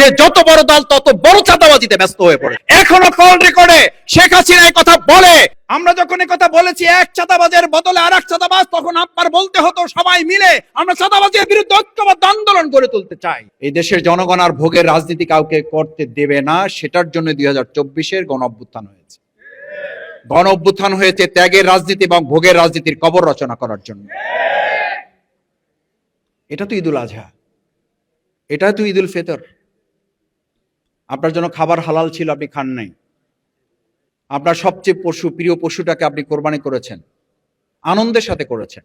যে যত বড় দল তত বড় চাঁদাবাজিতে ব্যস্ত হয়ে পড়ে। এখনও কল রেকর্ডে শেখ হাসিনা এই কথা বলে। আমরা যখন এই কথা বলেছি এক চাঁদাবাজের বদলে আর এক চাঁদাবাজ তখন আপনার বলতে হতো সবাই মিলে আমরা চাঁদাবাজের বিরুদ্ধে ঐক্যবদ্ধ আন্দোলন গড়ে তুলতে চাই। এই দেশের জনগণ আর ভোগের রাজনীতি কাউকে করতে দেবে না সেটার জন্য দুই হাজার চব্বিশের গণ অভ্যুত্থান হয়েছে। গণ অভ্যুত্থান হয়েছে ত্যাগের রাজনীতি এবং ভোগের রাজনীতির কবর রচনা করার জন্য। এটা তো ঈদুল আজহা। এটা তো ঈদুল ফিতর। আপনার জন্য খাবার হালাল ছিল, আপনি খান নাই। আপনার সবচেয়ে পশু, প্রিয় পশুটাকে আপনি কোরবানি করেছেন। আনন্দের সাথে করেছেন।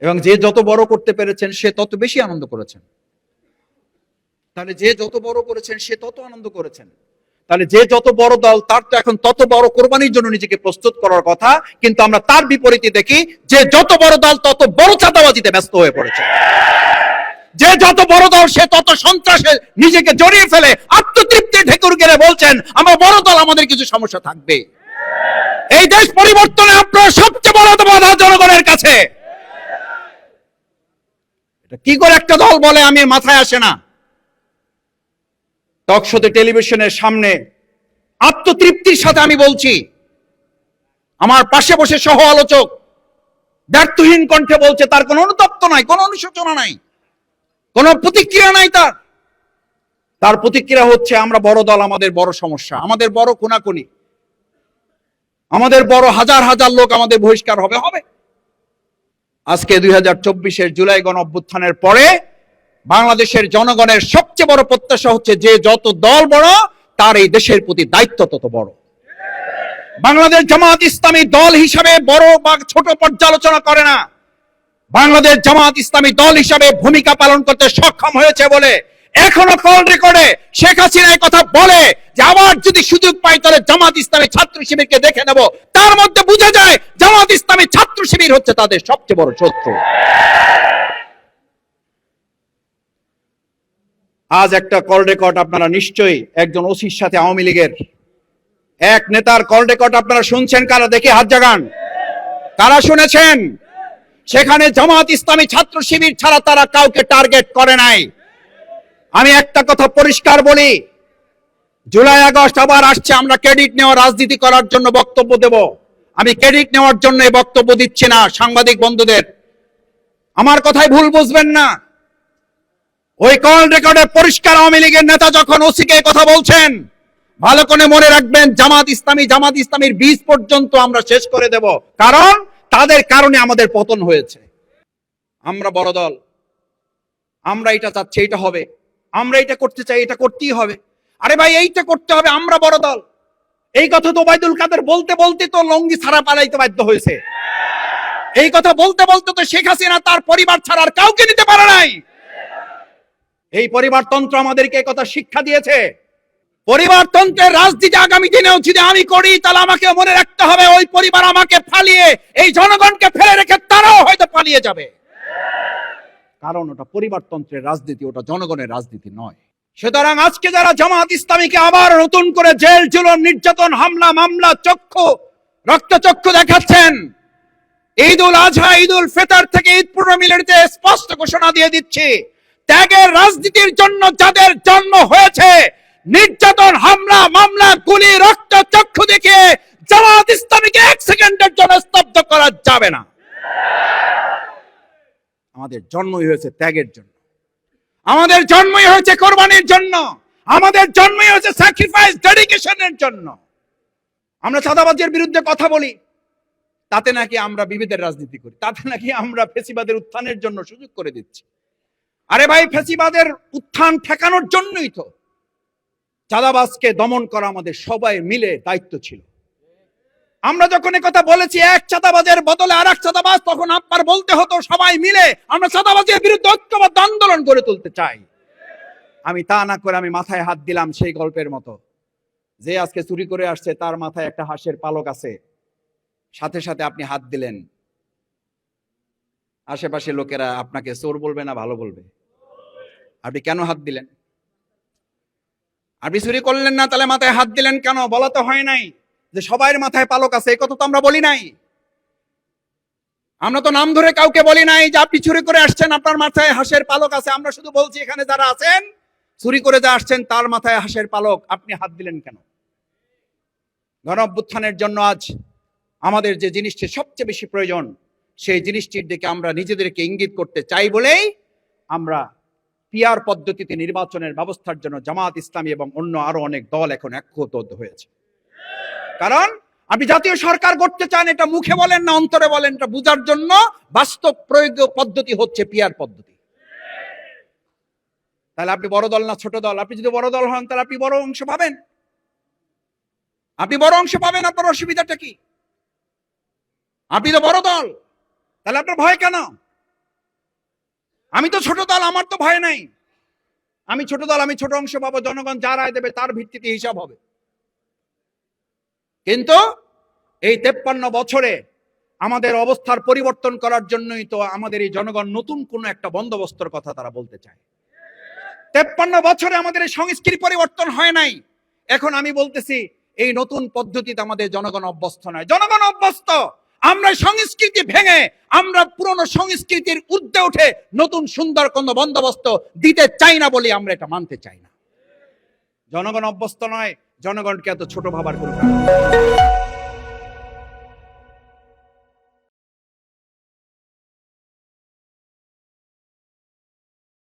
এবং যে যত বড় করতে পেরেছেন, সে তত বেশি আনন্দ করেছেন। তাহলে যে যত বড় করেছেন, সে তত আনন্দ করেছেন। তাহলে যে যত বড় দল, তার তো এখন তত বড় কোরবানির জন্য নিজেকে প্রস্তুত করার কথা, কিন্তু আমরা তার বিপরীতে দেখি, যে যত বড় দল, তত বড় চাঁদাবাজিতে ব্যস্ত হয়ে পড়েছে। যে যত বড় দল, সে তত সন্ত্রাসে নিজেকে জড়িয়ে ফেলে। আত্মতৃপ্তি ঢেকুর গেলে বলছেন, আমরা বড় দল, আমাদের কিছু সমস্যা থাকবে। এই দেশ পরিবর্তনে আপনার সবচেয়ে বড় বাধা জনগণের কাছে। কি করে একটা দল বলে, আমি মাথায় আসে না। টকশোতে টেলিভিশনের সামনে আত্মতৃপ্তির সাথে আমি বলছি, আমার পাশে বসে সহ আলোচক ব্যর্থহীন কণ্ঠে বলছে, তার কোনো অনুতপ্ত নাই, কোনো অনুশোচনা নাই। কোনো প্রতিক্রিয়া নাই তার। তার প্রতিক্রিয়া হচ্ছে, আমরা বড় দল, আমাদের বড় সমস্যা, আমাদের বড় কোনাকুনি আমাদের বড় হাজার হাজার লোক আমাদের বহিষ্কার হবে হবে। আজকে দুই হাজার চব্বিশের জুলাই গণ অভ্যুত্থানের পরে বাংলাদেশের জনগণের সবচেয়ে বড় প্রত্যাশা হচ্ছে, যে যত দল বড়, তার এই দেশের প্রতি দায়িত্ব তত বড়। বাংলাদেশ জামাত ইসলামী দল হিসাবে বড় বা ছোট পর্যালোচনা করে না। বাংলাদেশ জামাত ইসলামী দল হিসাবে ভূমিকা পালন করতে সক্ষম হয়েছে বলে এখনও কল রেকর্ডে শেখ হাসিনা কথা বলে যে আবার যদি সুযোগ পাই তাহলে জামাত ইসলামী ছাত্র শিবিরকে দেখে নেব। তার মধ্যে বোঝা যায় জামাত ইসলামী ছাত্র শিবির হচ্ছে তাদের সবচেয়ে বড় শত্রু। আজ একটা কল রেকর্ড আপনারা নিশ্চয়ই একজন ওসির সাথে আওয়ামী লীগের। এক নেতার কল রেকর্ড আপনারা শুনছেন কারা? দেখে হাত জাগান। কারা শুনেছেন? সেখানে জামাত ইসলামী ছাত্র শিবির ছাড়া তারা কাউকে টার্গেট করে নাই। আমি একটা কথা পরিষ্কার বলি, জুলাই আগস্ট আবার আসছে, আমরা ক্রেডিট নেওয়া রাজনীতি করার জন্য বক্তব্য দেব। আমি ক্রেডিট নেওয়ার জন্য এই বক্তব্য দিচ্ছি না, সাংবাদিক বন্ধুদের। আমার কথায় ভুল বুঝবেন না। ওই কল রেকর্ডে পরিষ্কার আওয়ামী লীগের নেতা যখন ওসিকে কথা বলছেন, ভালো করে মনে রাখবেন, জামাত ইসলামী, জামাত ইসলামীর বীজ পর্যন্ত আমরা শেষ করে দেব। কারণ তাদের কারণে আমাদের পতন হয়েছে। আমরা বড় দল। আমরা এটা চাচ্ছি এটা হবে। আমরা এটা করতে চাই, এটা করতেই হবে। আরে ভাই, এইটা করতে হবে, আমরা বড় দল। এই কথা তো ওবায়দুল কাদের বলতে বলতে তো লঙ্গি ছাড়া পালাইতে বাধ্য হয়েছে। এই কথা বলতে বলতে তো শেখ হাসিনা তার পরিবার ছাড়া আর কাউকে নিতে পারে নাই। এই পরিবারতন্ত্র আমাদেরকে কথা শিক্ষা দিয়েছে। পরিবারতন্ত্রের রাজনীতি আগামী দিনেও যদি আমি করি, তাহলে আমাকে মনে রাখতে হবে ওই পরিবার আমাকে ফালিয়ে, এই জনগণকে ফেলে রেখে তারাও হয়তো পালিয়ে যাবে। কারণ ওটা পরিবারতন্ত্রের রাজনীতি, ওটা জনগণের রাজনীতি নয়। সুতরাং আজকে যারা জামাত ইসলামীকে আবার নতুন করে জেল, জুলুম, নির্যাতন, হামলা, মামলা, চক্ষু, রক্তচক্ষু দেখাচ্ছেন ঈদ উল আজহা ঈদ উল ফিতর থেকে ঈদ পূর্ণ মিলনীতে স্পষ্ট ঘোষণা দিয়ে দিচ্ছি, ত্যাগের রাজনীতির জন্য যাদের জন্ম হয়েছে নির্যাতন, হামলা, মামলা, গুলি, রক্ত, চক্ষু দেখে জামাত ইসলামীকে এক সেকেন্ডের জন্য স্তব্ধ করা যাবে না। আমাদের জন্মই হয়েছে ত্যাগের জন্য। আমাদের জন্মই হয়েছে কোরবানির জন্য। আমাদের জন্মই হয়েছে স্যাক্রিফাইস ডেডিকেশনের জন্য। আমরা চাঁদাবাজের বিরুদ্ধে কথা বলি, তাতে নাকি আমরা বিভেদের রাজনীতি করি, তাতে নাকি আমরা ফেসিবাদের উত্থানের জন্য সুযোগ করে দিচ্ছি। আরে ভাই, ফেসিবাদের উত্থান ঠেকানোর জন্যই তো চাঁদাবাজকে দমন করা আমাদের সবাই মিলে দায়িত্ব ছিল। আমরা যখন কথা বলেছি, এক চাঁদাবাজের বদলে আর এক চাঁদাবাজ, তখন আপনার বলতে হতো, সবাই মিলে আমরা চাঁদাবাজের বিরুদ্ধে ঐক্যবদ্ধ আন্দোলন গড়ে তুলতে চাই। আমি তা না করে আমি মাথায় হাত দিলাম সেই গল্পের মতো। যে আজকে চুরি করে আসছে, তার মাথায় একটা হাঁসের পালক আছে। সাথে সাথে আপনি হাত দিলেন। আশেপাশে লোকেরা আপনাকে চোর বলবে না ভালো বলবে? আপনি কেন হাত দিলেন? আপনি চুরি করলেন না, তাহলে মাথায় হাত দিলেন কেন? বলা তো হয় নাই যে সবাইয়ের মাথায় পালক আছে এই কথা তো আমরা বলি নাই। আমরা তো নাম ধরে কাউকে বলি নাই যে আপনি চুরি করে আসছেন, আপনার মাথায় হাঁসের পালক আছে। আমরা শুধু বলছি, এখানে যারা আছেন, চুরি করে যা আসছেন, তার মাথায় হাঁসের পালক, আপনি হাত দিলেন কেন? গণ অভ্যুত্থানের জন্য আজ আমাদের যে জিনিসটি সবচেয়ে বেশি প্রয়োজন, সেই জিনিসটির দিকে আমরা নিজেদেরকে ইঙ্গিত করতে চাই বলেই আমরা পিয়ার পদ্ধতিতে নির্বাচনের ব্যবস্থার জন্য জামাত ইসলামী এবং অন্য আরও অনেক দল এখন একত্র হয়েছে। কারণ আপনি জাতীয় সরকার করতে চান এটা মুখে বলেন না অন্তরে বলেন, এটা বুঝার জন্য বাস্তব প্রয়োগ পদ্ধতি হচ্ছে পিয়ার পদ্ধতি। তাহলে আপনি বড় দল না ছোট দল? আপনি যদি বড় দল হন, তাহলে আপনি বড় অংশ পাবেন। আপনি বড় অংশ পাবেন, আপনার অসুবিধাটা কি? আপনি তো বড় দল, তাহলে আপনার ভয় কেন? আমি তো ছোট দল, আমার তো ভয় নাই। আমি ছোট দল, আমি ছোট অংশ পাবো, জনগণ যা রায় দেবে তার ভিত্তিতে হিসাব হবে। কিন্তু এই তেপ্পান্ন বছরে আমাদের অবস্থার পরিবর্তন করার জন্যই তো আমাদের এই জনগণ নতুন কোন একটা বন্দোবস্তর কথা তারা বলতে চায়। তেপ্পান্ন বছরে আমাদের এই সংস্কৃতি পরিবর্তন হয় নাই। এখন আমি বলতেছি, এই নতুন পদ্ধতিতে আমাদের জনগণ অভ্যস্ত নয়। জনগণ অভ্যস্ত! আমরা সংস্কৃতি ভেঙে আমরা পুরনো সংস্কৃতির উর্ধে উঠে নতুন সুন্দর কোন বন্দোবস্ত দিতে চাই না বলে আমরা এটা মানতে চাই না জনগণ অভ্যস্ত নয়, জনগণকে এত ছোট ভাবার কোনো।